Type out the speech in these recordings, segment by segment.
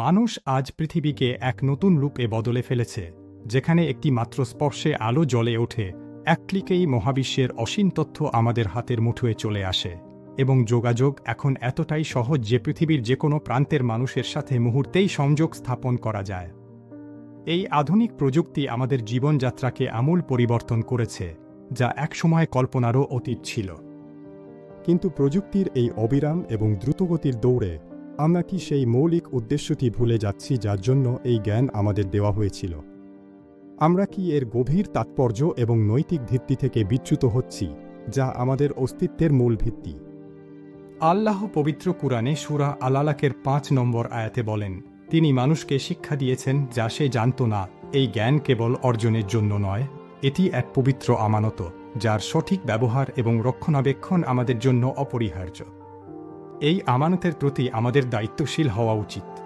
মানুষ আজ পৃথিবীকে এক নতুন রূপে বদলে ফেলেছে, যেখানে একটি মাত্র স্পর্শে আলো জ্বলে ওঠে, এক ক্লিকেই মহাবিশ্বের অসীম তথ্য আমাদের হাতের মুঠোয় চলে আসে, এবং যোগাযোগ এখন এতটাই সহজ যে পৃথিবীর যে কোনো প্রান্তের মানুষের সাথে মুহূর্তেই সংযোগ স্থাপন করা যায়। এই আধুনিক প্রযুক্তি আমাদের জীবনযাত্রাকে আমূল পরিবর্তন করেছে, যা একসময় কল্পনারও অতীত ছিল। কিন্তু প্রযুক্তির এই অবিরাম এবং দ্রুতগতির দৌড়ে আমরা কি সেই মৌলিক উদ্দেশ্যটি ভুলে যাচ্ছি যার জন্য এই জ্ঞান আমাদের দেওয়া হয়েছিল? আমরা কি এর গভীর তাৎপর্য এবং নৈতিক ভিত্তি থেকে বিচ্যুত হচ্ছি, যা আমাদের অস্তিত্বের মূল ভিত্তি? আল্লাহ পবিত্র কুরআনে সুরা আলালাকের পাঁচ নম্বর আয়াতে বলেন, তিনি মানুষকে শিক্ষা দিয়েছেন যা সে জানত না, এই জ্ঞান কেবল অর্জনের জন্য নয়, এটি এক পবিত্র আমানত, যার সঠিক ব্যবহার এবং রক্ষণাবেক্ষণ আমাদের জন্য অপরিহার্য। এই আমানতের প্রতি আমাদের দায়িত্বশীল হওয়া উচিত।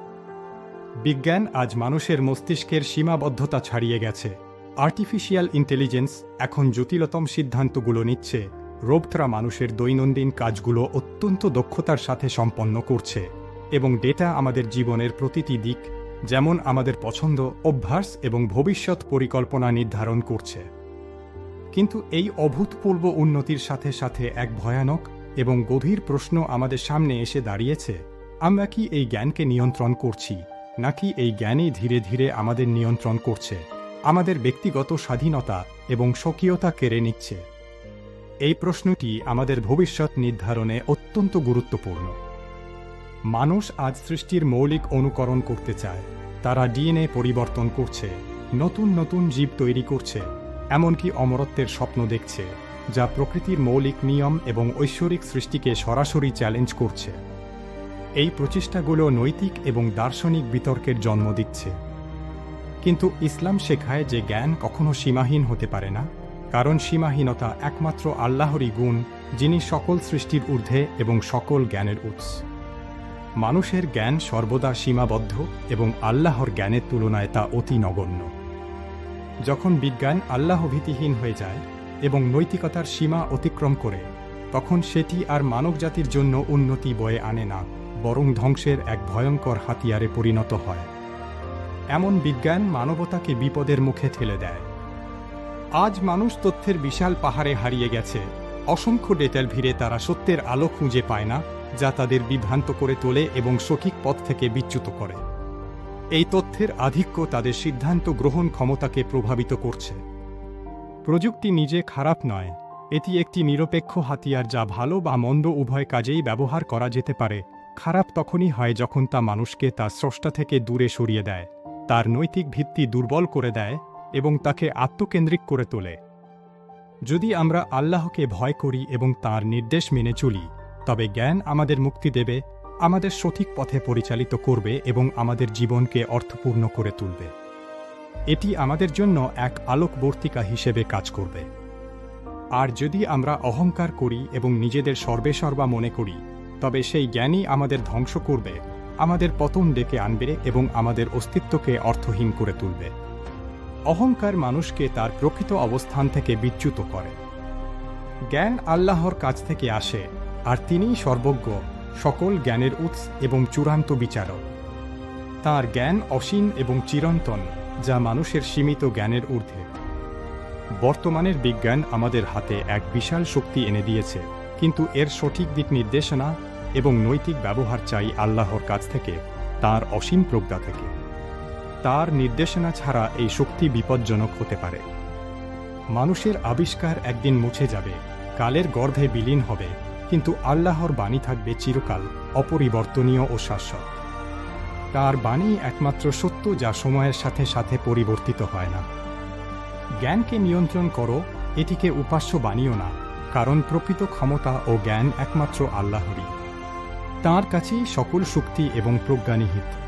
বিজ্ঞান আজ মানুষের মস্তিষ্কের সীমাবদ্ধতা ছাড়িয়ে গেছে। আর্টিফিশিয়াল ইন্টেলিজেন্স এখন জটিলতম সিদ্ধান্তগুলো নিচ্ছে। রোবতরা মানুষের দৈনন্দিন কাজগুলো অত্যন্ত দক্ষতার সাথে সম্পন্ন করছে। এবং ডেটা আমাদের জীবনের প্রতিটি দিক, যেমন আমাদের পছন্দ, অভ্যাস এবং ভবিষ্যৎ পরিকল্পনা নির্ধারণ করছে। কিন্তু এই অভূতপূর্ব উন্নতির সাথে সাথে এক ভয়ানক এবং গভীর প্রশ্ন আমাদের সামনে এসে দাঁড়িয়েছে, আমরা কি এই জ্ঞানকে নিয়ন্ত্রণ করছি, নাকি এই জ্ঞানই ধীরে ধীরে আমাদের নিয়ন্ত্রণ করছে, আমাদের ব্যক্তিগত স্বাধীনতা এবং স্বকীয়তা কেড়ে নিচ্ছে? এই প্রশ্নটি আমাদের ভবিষ্যৎ নির্ধারণে অত্যন্ত গুরুত্বপূর্ণ। মানুষ আজ সৃষ্টির মৌলিক অনুকরণ করতে চায়, তারা ডিএনএ পরিবর্তন করছে, নতুন নতুন জীব তৈরি করছে, এমনকি অমরত্বের স্বপ্ন দেখছে। যা প্রকৃতির মৌলিক নিয়ম এবং ঐশ্বরিক সৃষ্টিকে সরাসরি চ্যালেঞ্জ করছে। এই প্রচেষ্টাগুলো নৈতিক এবং দার্শনিক বিতর্কের জন্ম দিচ্ছে। কিন্তু ইসলাম শেখায় যে জ্ঞান কখনো সীমাহীন হতে পারে না, কারণ সীমাহীনতা একমাত্র আল্লাহরই গুণ, যিনি সকল সৃষ্টির ঊর্ধ্বে এবং সকল জ্ঞানের উৎস। মানুষের জ্ঞান সর্বদা সীমাবদ্ধ এবং আল্লাহর জ্ঞানের তুলনায় তা অতি নগণ্য। যখন বিজ্ঞান আল্লাহভীতিহীন হয়ে যায় এবং নৈতিকতার সীমা অতিক্রম করে, তখন সেটি আর মানবজাতির জন্য উন্নতি বয়ে আনে না, বরং ধ্বংসের এক ভয়ঙ্কর হাতিয়ারে পরিণত হয়। এমন বিজ্ঞান মানবতাকে বিপদের মুখে ঠেলে দেয়। আজ মানুষ তথ্যের বিশাল পাহাড়ে হারিয়ে গেছে। অসংখ্য ডেটার ভিড়ে তারা সত্যের আলো খুঁজে পায় না, যা তাদের বিভ্রান্ত করে তোলে এবং সঠিক পথ থেকে বিচ্যুত করে। এই তথ্যের আধিক্য তাদের সিদ্ধান্ত গ্রহণ ক্ষমতাকে প্রভাবিত করছে। প্রযুক্তি নিজে খারাপ নয়। এটি একটি নিরপেক্ষ হাতিয়ার যা ভালো বা মন্দ উভয় কাজেই ব্যবহার করা যেতে পারে। খারাপ তখনই হয় যখন তা মানুষকে তার স্রষ্টা থেকে দূরে সরিয়ে দেয়, তার নৈতিক ভিত্তি দুর্বল করে দেয় এবং তাকে আত্মকেন্দ্রিক করে তোলে। যদি আমরা আল্লাহকে ভয় করি এবং তার নির্দেশ মেনে চলি, তবে জ্ঞান আমাদের মুক্তি দেবে, আমাদের সঠিক পথে পরিচালিত করবে এবং আমাদের জীবনকে অর্থপূর্ণ করে তুলবে। এটি আমাদের জন্য এক আলোকবর্তিকা হিসেবে কাজ করবে। আর যদি আমরা অহংকার করি এবং নিজেদের সর্বেসর্বা মনে করি, তবে সেই জ্ঞানই আমাদের ধ্বংস করবে, আমাদের পতন ডেকে আনবে এবং আমাদের অস্তিত্বকে অর্থহীন করে তুলবে। অহংকার মানুষকে তার প্রকৃত অবস্থান থেকে বিচ্যুত করে। জ্ঞান আল্লাহর কাছ থেকে আসে, আর তিনিই সর্বজ্ঞ, সকল জ্ঞানের উৎস এবং চূড়ান্ত বিচারক। তার জ্ঞান অসীম এবং চিরন্তন। যা মানুষের সীমিত জ্ঞানের ঊর্ধ্বে। বর্তমানের বিজ্ঞান আমাদের হাতে এক বিশাল শক্তি এনে দিয়েছে, কিন্তু এর সঠিক দিক নির্দেশনা এবং নৈতিক ব্যবহার চাই আল্লাহর কাছ থেকে, তার অসীম প্রজ্ঞা থেকে। তার নির্দেশনা ছাড়া এই শক্তি বিপজ্জনক হতে পারে। মানুষের আবিষ্কার একদিন মুছে যাবে, কালের গর্ভে বিলীন হবে, কিন্তু আল্লাহর বাণী থাকবে চিরকাল অপরিবর্তনীয় ও শাশ্বত। তার বাণী একমাত্র সত্য যা সময়ের সাথে সাথে পরিবর্তিত হয় না। জ্ঞানকে নিয়ন্ত্রণ করো, এটিকে উপাস্য বানিও না, কারণ প্রকৃত ক্ষমতা ও জ্ঞান একমাত্র আল্লাহরই। তাঁর কাছেই সকল শক্তি এবং প্রজ্ঞা নিহিত।